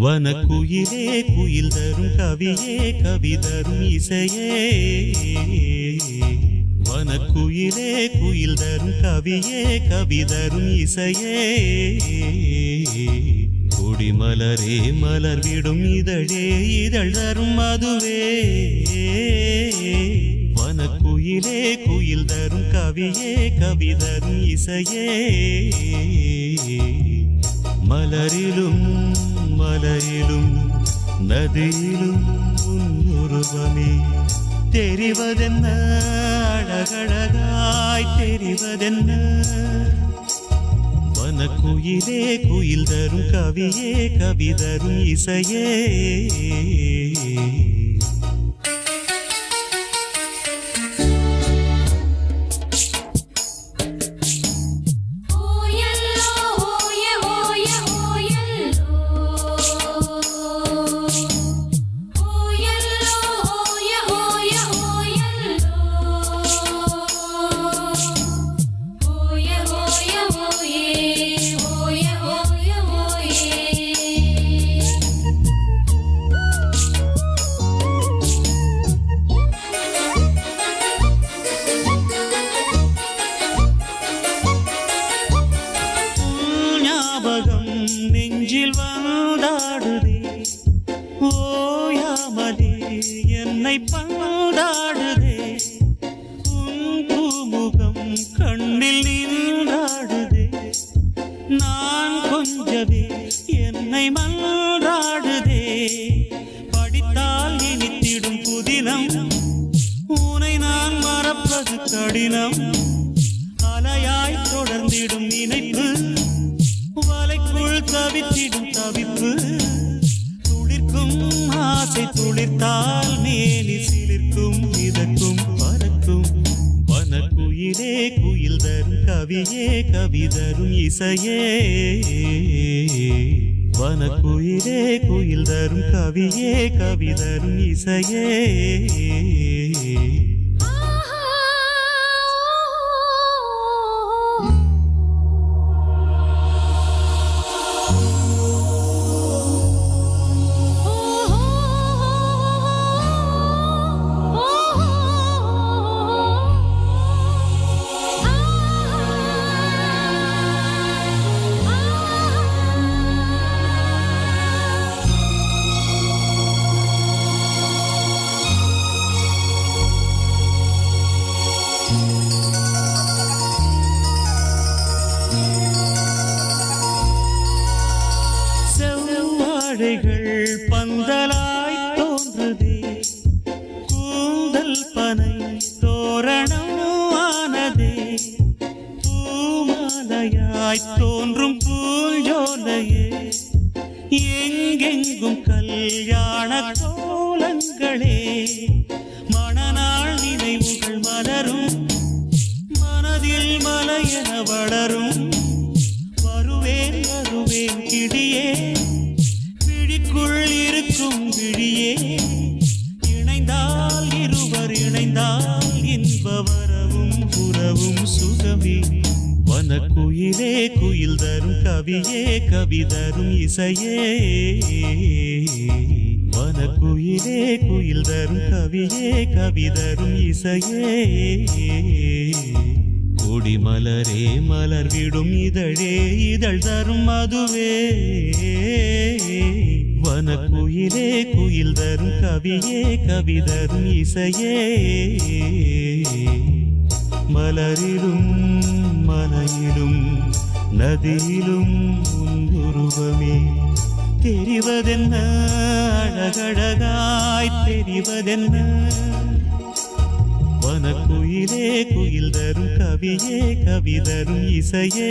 வனக்குயிலே குயில் தரும் கவியே கவி தரும் இசையே. வனக்குயிலே குயில் தரும் கவியே கவி தரும் இசையே. கொடிமலரே மலர் விடும் இதழே இதழ் தரும் மதுவே. வனக்குயிலே குயில் தரும் கவியே கவி தரும் இசையே. மலரிலும் மலையிலும் நதியிலும் உன்னுருவமே. தெரிவதென்ன? அழகழகாய் தெரிவதென்ன? வனக்குயிலே குயில் தரும் கவியே கவி தரும் இசையே. உன்னை பந்தாடுதே. உன் பூமுகம் கண்ணில் நின்றாடுதே நான் கொஞ்சவே என்னை மன்றாடுதே. படித்தால் இனித்திடும் புதினம். உனை நான் மறப்பது கடினம். அலையாய் தொடர்ந்திடும் நினைப்பு. வலைக்குள் தவித்திடும் தவிப்பு. துளிர்க்கும் ஆசை துளிர்த்தால் குயில் தரும் கவியே கவி தரும் இசையே. வனக்குயிலே குயில் தரும் கவியே கவி தரும் இசையே. கதைகள் பந்தலாய் தோன்றுதே. கூந்தல் பனை தோரணம் ஆனதே பூமாலையாய் தோன்றும் பூஞ்சோலையே எங்கெங்கும் கல்யாண கோலங்களே. மணநாள் நினைவுகள் மலரும். மனதில் மலையென வளரும். இணைந்தால் இன்ப வரவும் புறவும் சுகமே. வனக்குயிலே குயில் தரும் கவியே கவி தரும் இசையே. வனக்குயிலே குயில் தரும் கவியே கவி தரும் இசையே. கொடிமலரே மலர் விடும் இதழே இதழ் தரும் மதுவே. வனக்குயிலே குயில் தரும் கவியே கவி தரும் இசையே. மலரிலும் மலையிலும் நதியிலும் உருவமே தெரிவதென்ன அழகழகாய் தெரிவதென்ன? வனக்குயிலே குயில் தரும் கவியே கவி தரும் இசையே